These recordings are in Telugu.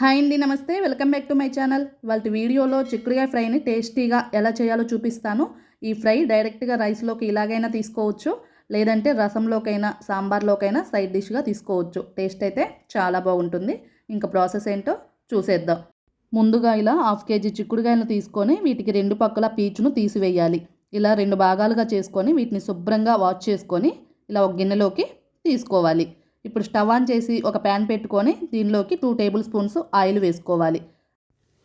హాయ్ అండి నమస్తే. Welcome back to my channel. వాళ్ళ వీడియోలో చిక్కుడుకాయ ఫ్రైని టేస్టీగా ఎలా చేయాలో చూపిస్తాను. ఈ ఫ్రై డైరెక్ట్గా రైస్లోకి ఇలాగైనా తీసుకోవచ్చు. లేదంటే రసంలోకైనా సాంబార్లోకైనా సైడ్ డిష్గా తీసుకోవచ్చు. టేస్ట్ అయితే చాలా బాగుంటుంది. ఇంకా ప్రాసెస్ ఏంటో చూసేద్దాం. ముందుగా ఇలా హాఫ్ కేజీ చిక్కుడుగాయలను తీసుకొని వీటికి రెండు పక్కల పీచును తీసివేయాలి. ఇలా రెండు భాగాలుగా చేసుకొని వీటిని శుభ్రంగా వాష్ చేసుకొని ఇలా ఒక గిన్నెలోకి తీసుకోవాలి. ఇప్పుడు స్టవ్ ఆన్ చేసి ఒక ప్యాన్ పెట్టుకొని దీనిలోకి టూ టేబుల్ స్పూన్స్ ఆయిల్ వేసుకోవాలి.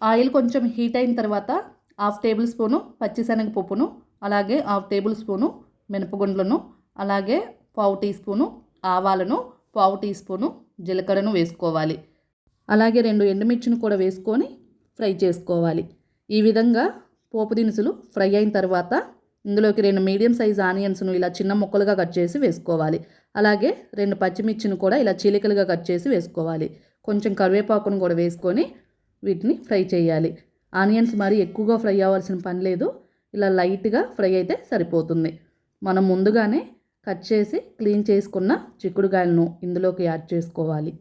ఆయిల్ కొంచెం హీట్ అయిన తర్వాత హాఫ్ టేబుల్ స్పూను పచ్చిశనగపప్పును అలాగే హాఫ్ టేబుల్ స్పూను మినపగుండ్లను అలాగే పావు టీ స్పూను ఆవాలను పావు టీ స్పూను జీలకర్రను వేసుకోవాలి. అలాగే రెండు ఎండుమిర్చిని కూడా వేసుకొని ఫ్రై చేసుకోవాలి. ఈ విధంగా పోపు దినుసులు ఫ్రై అయిన తర్వాత ఇందులోకి రెండు మీడియం సైజ్ ఆనియన్స్ను ఇలా చిన్న ముక్కలుగా కట్ చేసి వేసుకోవాలి. అలాగే రెండు పచ్చిమిర్చిని కూడా ఇలా చీలికలుగా కట్ చేసి వేసుకోవాలి. కొంచెం కరివేపాకును కూడా వేసుకొని వీటిని ఫ్రై చేయాలి. ఆనియన్స్ మరి ఎక్కువగా ఫ్రై అవ్వాల్సిన పని లేదు. ఇలా లైట్గా ఫ్రై అయితే సరిపోతుంది. మనం ముందుగానే కట్ చేసి క్లీన్ చేసుకున్న చిక్కుడుకాయలను ఇందులోకి యాడ్ చేసుకోవాలి.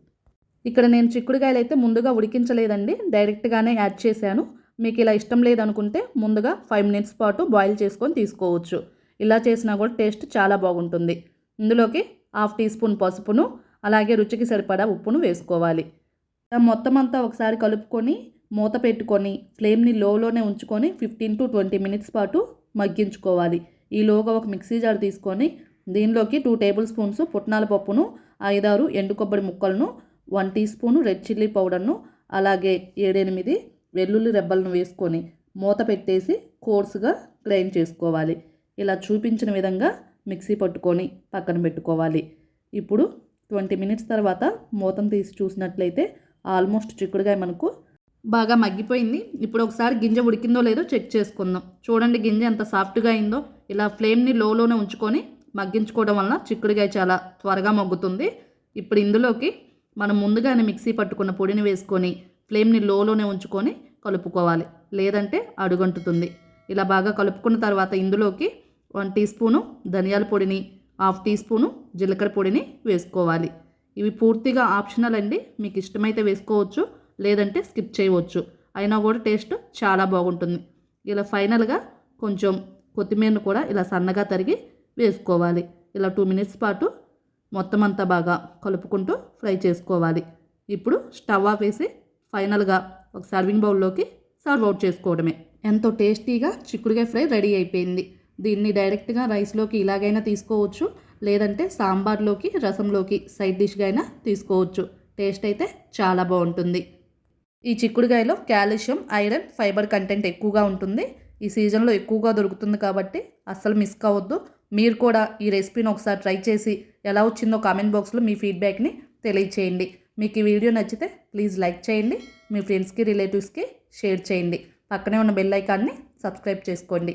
ఇక్కడ నేను చిక్కుడుకాయలు అయితే ముందుగా ఉడికించలేదండి. డైరెక్ట్గానే యాడ్ చేశాను. మీకు ఇలా ఇష్టం లేదనుకుంటే ముందుగా ఫైవ్ మినిట్స్ పాటు బాయిల్ చేసుకొని తీసుకోవచ్చు. ఇలా చేసినా కూడా టేస్ట్ చాలా బాగుంటుంది. ఇందులోకి హాఫ్ టీ స్పూన్ పసుపును అలాగే రుచికి సరిపడా ఉప్పును వేసుకోవాలి. మొత్తం అంతా ఒకసారి కలుపుకొని మూత పెట్టుకొని ఫ్లేమ్ని లోలోనే ఉంచుకొని ఫిఫ్టీన్ టు ట్వంటీ మినిట్స్ పాటు మగ్గించుకోవాలి. ఈలోగా ఒక మిక్సీ జార్ తీసుకొని దీనిలోకి టూ టేబుల్ స్పూన్స్ పుట్నాల పప్పును ఐదారు ఎండు కొబ్బరి ముక్కలను one teaspoon red chilli పౌడర్ను అలాగే ఏడెనిమిది వెల్లుల్లి రెబ్బలను వేసుకొని మూత పెట్టేసి కోర్సుగా గ్రైండ్ చేసుకోవాలి. ఇలా చూపించిన విధంగా మిక్సీ పట్టుకొని పక్కన పెట్టుకోవాలి. ఇప్పుడు ట్వంటీ మినిట్స్ తర్వాత మూతం తీసి చూసినట్లయితే ఆల్మోస్ట్ చిక్కుడుగాయ మనకు బాగా మగ్గిపోయింది. ఇప్పుడు ఒకసారి గింజ ఉడికిందో లేదో చెక్ చేసుకుందాం. చూడండి గింజ ఎంత సాఫ్ట్గా అయిందో. ఇలా ఫ్లేమ్ని లోలోనే ఉంచుకొని మగ్గించుకోవడం వలన చిక్కుడుగాయ చాలా త్వరగా మగ్గుతుంది. ఇప్పుడు ఇందులోకి మనం ముందుగానే మిక్సీ పట్టుకున్న పొడిని వేసుకొని ఫ్లేమ్ని లోలోనే ఉంచుకొని కలుపుకోవాలి. లేదంటే అడుగంటుతుంది. ఇలా బాగా కలుపుకున్న తర్వాత ఇందులోకి వన్ టీ స్పూను ధనియాల పొడిని హాఫ్ టీ స్పూను జీలకర్ర పొడిని వేసుకోవాలి. ఇవి పూర్తిగా ఆప్షనల్ అండి. మీకు ఇష్టమైతే వేసుకోవచ్చు లేదంటే స్కిప్ చేయవచ్చు. అయినా కూడా టేస్ట్ చాలా బాగుంటుంది. ఇలా ఫైనల్గా కొంచెం కొత్తిమీరను కూడా ఇలా సన్నగా తరిగి వేసుకోవాలి. ఇలా టూ మినిట్స్ పాటు మొత్తం అంతా బాగా కలుపుకుంటూ ఫ్రై చేసుకోవాలి. ఇప్పుడు స్టవ్ ఆపేసి ఫైనల్గా ఒక సర్వింగ్ బౌల్లోకి సర్వ్ అవుట్ చేసుకోవడమే. ఎంతో టేస్టీగా చిక్కుడుకాయ ఫ్రై రెడీ అయిపోయింది. దీన్ని డైరెక్ట్గా రైస్లోకి ఇలాగైనా తీసుకోవచ్చు. లేదంటే సాంబార్లోకి రసంలోకి సైడ్ డిష్గా అయినా తీసుకోవచ్చు. టేస్ట్ అయితే చాలా బాగుంటుంది. ఈ చిక్కుడుకాయలో కాల్షియం ఐరన్ ఫైబర్ కంటెంట్ ఎక్కువగా ఉంటుంది. ఈ సీజన్లో ఎక్కువగా దొరుకుతుంది కాబట్టి అస్సలు మిస్ కావద్దు. మీరు కూడా ఈ రెసిపీని ఒకసారి ట్రై చేసి ఎలా వచ్చిందో కామెంట్ బాక్స్లో మీ ఫీడ్బ్యాక్ని తెలియచేయండి. మీకు ఈ వీడియో నచ్చితే ప్లీజ్ లైక్ చేయండి. మీ ఫ్రెండ్స్కి రిలేటివ్స్కి షేర్ చేయండి. పక్కనే ఉన్న బెల్ ఐకాన్ని సబ్స్క్రైబ్ చేసుకోండి.